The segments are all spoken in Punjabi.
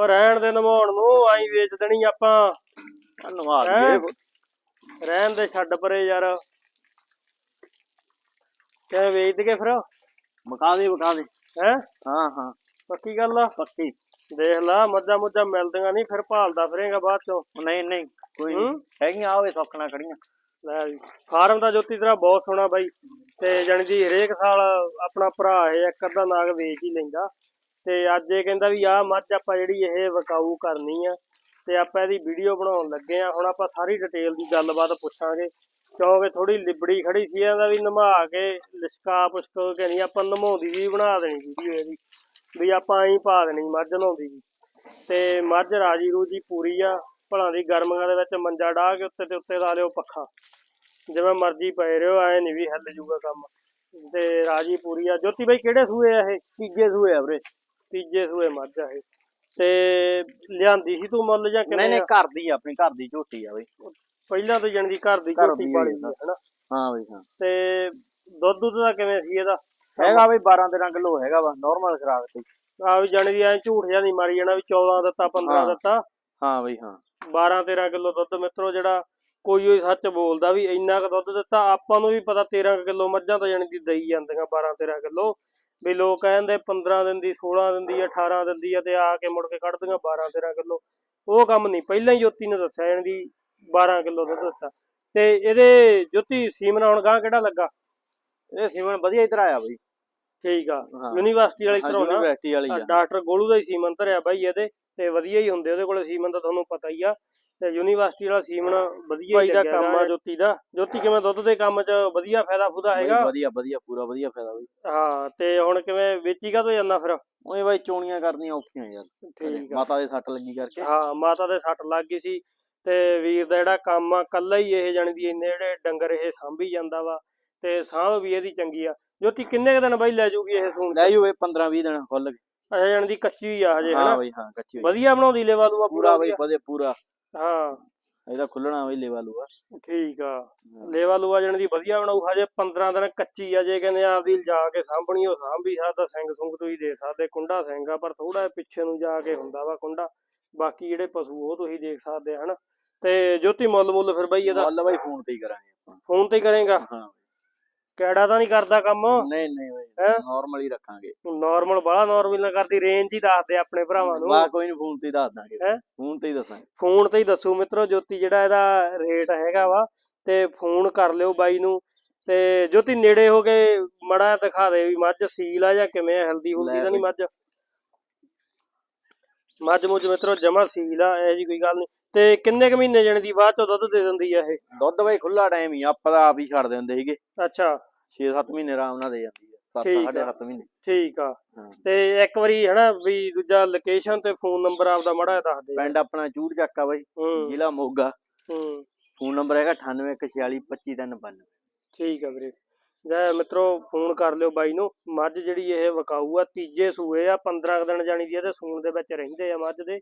ਉਹ ਰਹਿਣ ਦੇ ਨਮਾਉਣ ਨੂੰ ਆਈ ਵੇਚ ਦੇਣੀ ਆਪਾਂ। ਧੰਨਵਾਦ? ਜੀ। ਰਹਿਣ ਦੇ ਛੱਡ ਪਰੇ ਯਾਰ। ਕਿਵੇਂ ਵੇਚ ਦਈਏ ਫਿਰ? ਬਕਾ ਦੇ ਬਕਾ ਦੇ। ਹੈ? ਹਾਂ ਹਾਂ। ਪੱਕੀ ਗੱਲ ਆ? ਪੱਕੀ। ਦੇਖ ਲਾ ਮੱਝਾਂ ਮੁੱਝਾਂ ਮਿਲਦੀਆਂ ਨਹੀਂ ਫਿਰ ਭਾਲਦਾ ਫਿਰੇਗਾ ਬਾਅਦ ਚੋਂ। ਨਹੀਂ ਨਹੀਂ ਕੋਈ ਹੈਗੀਆਂ ਆਵੇ ਸੌਖਣਾ ਖੜੀਆਂ। ਲੈ ਵੀ ਫਾਰਮ ਦਾ ਜੋਤੀ ਤੇਰਾ ਬਹੁਤ ਸੋਹਣਾ ਬਾਈ। ਤੇ ਜਾਣੀ ਦੀ ਹਰੇਕ ਸਾਲ ਆਪਣਾ ਭਰਾ ਇਹ ਇੱਕ ਅੱਧਾ ਨਾਗ ਵੇਚ ਹੀ ਲੈਂਦਾ। ਤੇ ਅੱਜ ਇਹ ਕਹਿੰਦਾ ਵੀ ਆਹ ਮੱਝ ਆਪਾਂ ਜਿਹੜੀ ਇਹ ਵਿਕਾਊ ਕਰਨੀ ਆ ਤੇ ਆਪਾਂ ਇਹਦੀ ਵੀਡੀਓ ਬਣਾਉਣ ਲੱਗੇ ਆ। ਹੁਣ ਆਪਾਂ ਸਾਰੀ ਡਿਟੇਲ ਦੀ ਗੱਲਬਾਤ ਪੁੱਛਾਂਗੇ। ਕਿਉਂਕਿ ਥੋੜੀ ਲਿਬੜੀ ਖੜੀ ਸੀ ਇਹਦਾ ਵੀ ਨਮਾ ਕੇ ਲਿਸ਼ਕਾ ਪੁਸ਼ਕੋ ਕੇ ਆਪਾਂ ਨਮਾਉਂਦੀ ਵੀ ਬਣਾ ਦੇਣੀ ਵੀਡੀਓ ਇਹਦੀ। ਵੀ ਆਪਾਂ ਐਂ ਪਾ ਦੇਣੀ ਮੱਝ ਨਹਾਉਂਦੀ ਵੀ ਤੇ ਮੱਝ ਰਾਜੀ ਰੂਜੀ ਪੂਰੀ ਆ, ਭਲਾਂ ਦੀ ਗਰਮੀਆਂ ਦੇ ਵਿੱਚ ਮੰਜਾ ਡਾਹ ਕੇ ਉੱਤੇ ਤੇ ਉੱਤੇ ਲਾ ਲਿਓ ਪੱਖਾ। ਜਿਵੇਂ ਮਰਜ਼ੀ ਪਏ ਰਿਓ ਐ ਨਹੀਂ ਵੀ ਹੱਲ ਜੂਗਾ ਕੰਮ। ਤੇ ਰਾਜੀ ਪੂਰੀ ਆ। ਜੋਤੀ ਬਾਈ ਕਿਹੜੇ ਸੂਏ ਆ ਇਹ? ਤੀਜੇ ਸੂਏ ਆ ਵੀਰੇ। ਤੀਜੇ ਸੂਏ ਮੱਝ ਆ ਇਹ। ਤੇ ਲਿਆਂਦੀ ਸੀ ਤੂੰ ਮੁੱਲ ਜਾਂ ਨਹੀਂ ਕਿਵੇਂ ਨਹੀਂ ਆ? ਘਰ ਦੀ ਆ, ਆਪਣੀ ਘਰ ਦੀ ਝੋਟੀ ਆ ਬਈ। ਪਹਿਲਾਂ ਤੋਂ ਜਾਣੀ ਘਰ ਦੀ ਝੋਟੀ ਪਾਲੀ ਆ। ਹੈ ਹਨਾ? ਹਾਂ ਬਈ ਹਾਂ। ਤੇ ਦੁੱਧ ਦੁੱਧ ਦਾ ਕਿਵੇਂ ਸੀ ਇਹਦਾ? ਹੈਗਾ ਬਈ 12 13 ਕਿਲੋ ਹੈਗਾ ਵਾ ਨਾਰਮਲ ਖਰਾਕ ਤੇ। ਆ ਵੀ ਜਾਣੀ ਦੀ ਐ ਝੂਠ ਜਿਹਾ ਨਹੀਂ ਮਾਰੀ ਜਾਣਾ ਵੀ 14 ਦਿੱਤਾ 15 ਹਾਂ। ਦਿੱਤਾ। ਹਾਂ ਬਈ ਹਾਂ। 12 13 ਕਿਲੋ ਦੁੱਧ ਮਿੱਤਰੋ ਜਿਹੜਾ ਕੋਈ ਹੋਈ ਸੱਚ ਬੋਲਦਾ ਵੀ ਇੰਨਾ ਕੁ ਦੁੱਧ ਦਿੱਤਾ ਆਪਾਂ ਨੂੰ ਵੀ ਪਤਾ 13 ਕਿਲੋ ਮੱਝਾਂ ਤਾਂ ਜਾਣੀ ਦੀ ਦਈ ਜਾਂਦੀਆਂ 12 13 ਕਿਲੋ। ਵੀ ਲੋਕ ਕਹਿੰਦੇ 15 ਦਿਨ ਦੀ 16 ਦਿਨ ਦੀ 18 ਦਿਨ ਦੀ ਤੇ ਆ ਕੇ ਮੁੜ ਕੇ ਕੱਢਦੀਆਂ 12 13 ਕਿਲੋ। ਉਹ ਕੰਮ ਨਹੀਂ। ਪਹਿਲਾਂ ਹੀ ਜੋਤੀ ਨੇ ਦੱਸਿਆ ਜਾਣੀ ਦੀ 12 ਕਿਲੋ ਦੁੱਧ ਦਿੱਤਾ। ਤੇ ਇਹਦੇ ਜੋਤੀ ਸੀਮਨ ਹੁਣ ਗਾਂ ਕਿਹੜਾ ਲੱਗਾ? ਇਹ ਸੀਮਨ ਵਧੀਆ ਇਧਰ ਆਇਆ ਬਈ। ਠੀਕ ਆ। ਹਾਂ। ਯੂਨੀਵਰਸਿਟੀ ਵਾਲੀ ਹਾਂ ਨਾ ਯੂਨੀਵਰਸਿਟੀ ਵਾਲੀ ਆ। ਡਾਕਟਰ ਗੋਲੂ ਦਾ ਹੀ ਸੀਮਨ ਧਰਿਆ ਬਾਈ ਇਹਦੇ। ਤੇ ਵਧੀਆ ਹੀ ਹੁੰਦੇ। ਉਹਦੇ ਕੋਲ ਸੀਮਨ ਤਾਂ ਤੁਹਾਨੂੰ ਪਤਾ ਹੀ ਆ। ਤੇ ਯੂਨੀਵਰਸਿਟੀ ਵਾਲਾ ਸੀਮਨ ਵਧੀਆ ਬਾਈ ਦਾ ਕੰਮ ਆ ਜੋਤੀ ਦਾ। ਜੋਤੀ ਕਿਵੇਂ ਦੁੱਧ ਦੇ ਕੰਮ 'ਚ ਵਧੀਆ ਫਾਇਦਾ ਫੁਦਾ ਹੈਗਾ? ਵਧੀਆ ਵਧੀਆ ਪੂਰਾ ਵਧੀਆ ਫਾਇਦਾ ਬਈ। ਹਾਂ ਤੇ ਹੁਣ ਕਿਵੇਂ ਵੇਚੀਗਾ ਤੋਂ ਜਾਂਦਾ ਫਿਰ? ਓਏ ਬਾਈ ਚੋਣੀਆਂ ਕਰਨੀਆਂ ਔਖੀਆਂ ਯਾਰ। ਠੀਕ ਆ। ਮਾਤਾ ਦੇ ਸੱਟ ਲੱਗੀ ਕਰਕੇ। ਹਾਂ ਮਾਤਾ ਦੇ ਸੱਟ ਲੱਗ ਗਈ ਸੀ ਤੇ ਵੀਰ ਦਾ ਜਿਹੜਾ ਕੰਮ ਆ ਕੱਲਾ ਹੀ ਇਹ ਜਾਣੀ ਦੀ ਇੰਨੇ ਜਿਹੜੇ ਡੰਗਰ ਇਹ ਸਾਂਭੀ ਜਾਂਦਾ ਵਾ ਤੇ ਸਾਂਭ ਵੀ ਇਹਦੀ ਚੰਗੀ ਆ। ਜੋਤੀ ਕਿੰਨੇ ਕੁ ਦਿਨ ਬਾਈ ਲੈ ਜੂਗੀ ਇਹ ਸੂਣ ਲੈ ਜੂ ਬਈ 15 20 ਦਿਨ ਖੁੱਲ ਕੇ ਅੱਛਾ ਜਾਣੀ ਦੀ ਕੱਚੀ ਆ ਹਜੇ ਹਾਂ ਬਈ ਹਾਂ ਕੱਚੀ। ਵਧੀਆ ਬਣਾਉਂਦੀ ਲੇਵਾ ਲੂਆ ਪੂਰਾ ਬਈ। ਵਧੀਆ ਪੂਰਾ। ਹਾਂ। ਇਹਦਾ ਖੁੱਲਣਾ ਬਈ ਲੈਵਲ ਆ ਠੀਕ ਆ। ਲੇਵਾ ਲੂਆ ਜਣ ਦੀ ਵਧੀਆ ਬਣਾਉ ਹਜੇ 15 ਦਿਨ ਕੱਚੀ ਆ ਜੇ ਕਹਿੰਦੇ ਆਪਦੀ ਜਾ ਕੇ ਸਾਂਭਣੀ ਉਹ ਸਾਂਭ ਵੀ ਸਕਦਾ ਸਿੰਘ ਸੁੰਗ ਤੁਸੀਂ ਦੇ ਸਕਦੇ ਕੁੰਡਾ ਸਿੰਘ ਆ ਪਰ ਥੋੜਾ ਪਿੱਛੇ ਨੂੰ ਜਾ ਕੇ ਹੁੰਦਾ ਵਾ ਕੁੰਡਾ। ਬਾਕੀ ਜਿਹੜੇ ਪਸ਼ੂ ਉਹ ਤੁਸੀਂ ਦੇਖ ਸਕਦੇ ਆ ਹਨਾ। ਤੇ ਜੋਤੀ ਮੁੱਲ ਮੁੱਲ ਫਿਰ ਬਈ ਇਹਦਾ ਮੁੱਲ ਬਾਈ ਫੋਨ ਤੇ ਹੀ ਕਰਾਂਗੇ ਆਪਾਂ। ਫੋਨ ਤੇ ਹੀ ਕਰੇਗਾ? ਹਾਂ ਕਿਹੜਾ ਤਾਂ ਨਹੀਂ ਕਰਦਾ ਕੰਮ? ਨਹੀਂ ਨਹੀਂ ਬਾਈ ਹੈਂ? ਨਾਰਮਲ ਹੀ ਰੱਖਾਂਗੇ। ਨਾਰਮਲ ਬਾਹਲਾ ਨਾਰਮਲ ਨਾ ਕਰਦੀ ਰੇਂਜ ਹੀ ਦੱਸ ਦੇ ਆਪਣੇ ਭਰਾਵਾਂ ਨੂੰ। ਬਾ ਕੋਈ ਨਹੀਂ ਫੋਨ ਤੇ ਹੀ ਦੱਸ ਦਾਂਗੇ। ਹੈਂ? ਫੋਨ ਤੇ ਹੀ ਦੱਸਾਂਗੇ। ਫੋਨ ਤੇ ਹੀ ਦੱਸੋ ਮਿੱਤਰੋ ਜੋਤੀ ਜਿਹੜਾ ਇਹਦਾ ਰੇਟ ਹੈਗਾ ਵਾ ਤੇ ਫੋਨ ਕਰ ਲਿਓ ਬਾਈ ਨੂੰ। ਤੇ ਜੋਤੀ ਨੇੜੇ ਹੋ ਕੇ ਮੜਾ ਦਿਖਾ ਦੇ ਵੀ ਮੱਝ ਸੀਲ ਆ ਜਾਂ ਕਿਵੇਂ ਹਲਦੀ ਲੈ ਤਾਂ ਨਹੀਂ ਮੱਝ? ਮੱਝ ਮੁੱਝ ਮਿੱਤਰੋ ਜਮਾ ਸੀਲ ਆ ਇਹ ਜੀ ਕੋਈ ਗੱਲ ਨਹੀਂ। ਤੇ ਕਿੰਨੇ ਕੁ ਮਹੀਨੇ ਜਣੇ ਦੀ ਬਾਅਦ ਚੋਂ ਦੁੱਧ ਦੇ ਦਿੰਦੀ ਆ ਇਹ? ਦੁੱਧ ਬਾਈ ਖੁੱਲਾ ਟਾਈਮ ਹੀ ਆ, ਆਪਾਂ ਤਾਂ ਆਪ ਹੀ ਛੱਡ ਦਿੰਦੇ ਸੀਗੇ। ਅੱਛਾ। 6-7 ਮਹੀਨੇ ਆਰਾਮ ਨਾਲ ਦੇ ਜਾਂਦੀ ਆ। 7 ਠੀਕ ਆ। 7.5 ਮਹੀਨੇ। ਠੀਕ ਆ। ਹਾਂ। ਤੇ ਇੱਕ ਵਾਰੀ ਹਨਾ ਵੀ ਦੂਜਾ ਲੋਕੇਸ਼ਨ ਤੇ ਫੋਨ ਨੰਬਰ ਆਪਦਾ ਮੜਾ ਦੱਸ ਦੇ। ਪਿੰਡ ਆਪਣਾ ਚੂੜ ਚੱਕਾ ਬਾਈ। ਹੂੰ। ਜ਼ਿਲ੍ਹਾ ਮੋਗਾ। ਹੂੰ। ਫੋਨ ਨੰਬਰ ਹੈਗਾ 9814425392 ਠੀਕ ਆ ਵੀਰੇ। ਜੈ ਮਿੱਤਰੋ ਫੋਨ ਕਰ ਲਿਓ ਬਾਈ ਨੂੰ। ਮੱਝ ਜਿਹੜੀ ਇਹ ਵਿਕਾਊ ਆ ਤੀਜੇ ਸੂਏ ਆ 15 ਕੁ ਦਿਨ ਜਾਣੀ ਦੀ ਇਹਦੇ ਸੂਣ ਦੇ ਵਿੱਚ ਰਹਿੰਦੇ ਆ ਮੱਝ ਦੇ।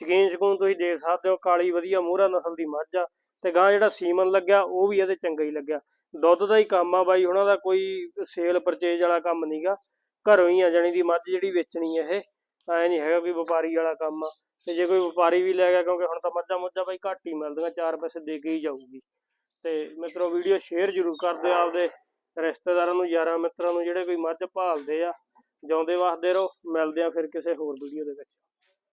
ਸ਼ਕੀਨ ਸ਼ਕੂਨ ਤੁਸੀਂ ਦੇਖ ਸਕਦੇ ਹੋ ਕਾਲੀ ਵਧੀਆ ਮੋਹਰਾ ਨਸਲ ਦੀ ਮੱਝ ਆ। ਤੇ ਗਾਂ ਜਿਹੜਾ ਸੀਮਨ ਲੱਗਿਆ ਉਹ ਵੀ ਇਹਦੇ ਚੰਗਾ ਹੀ ਲੱਗਿਆ। ਦੁੱਧ ਦਾ ਹੀ ਕੰਮ ਆ ਬਾਈ, ਉਹਨਾਂ ਦਾ ਕੋਈ ਸੇਲ ਪਰਚੇਜ ਵਾਲਾ ਕੰਮ ਨਹੀਂਗਾ ਘਰੋਂ ਹੀ ਆ ਜਾਣੀ ਦੀ ਮੱਝ ਜਿਹੜੀ ਵੇਚਣੀ ਆ ਇਹ। ਐ ਨਹੀਂ ਹੈਗਾ ਕੋਈ ਵਪਾਰੀ ਵਾਲਾ ਕੰਮ ਆ। ਤੇ ਜੇ ਕੋਈ ਵਪਾਰੀ ਵੀ ਲੈ ਗਿਆ, ਕਿਉਂਕਿ ਹੁਣ ਤਾਂ ਮੱਝਾਂ ਮੁੱਝਾਂ ਬਾਈ ਘੱਟ ਹੀ ਮਿਲਦੀਆਂ, ਚਾਰ ਪੈਸੇ ਦੇ ਕੇ ਹੀ ਜਾਊਗੀ। ਤੇ ਮਿੱਤਰੋ, ਵੀਡੀਓ ਸ਼ੇਅਰ ਜ਼ਰੂਰ ਕਰ ਦਿਓ ਆਪਦੇ ਰਿਸ਼ਤੇਦਾਰਾਂ ਨੂੰ, ਯਾਰਾਂ ਮਿੱਤਰਾਂ ਨੂੰ, ਜਿਹੜੇ ਕੋਈ ਮੱਝ ਭਾਲਦੇ ਆ। ਜਿਉਂਦੇ ਵਸਦੇ ਰਹੋ। ਮਿਲਦੇ ਆ ਫਿਰ ਕਿਸੇ ਹੋਰ ਵੀਡੀਓ ਦੇ ਵਿੱਚ।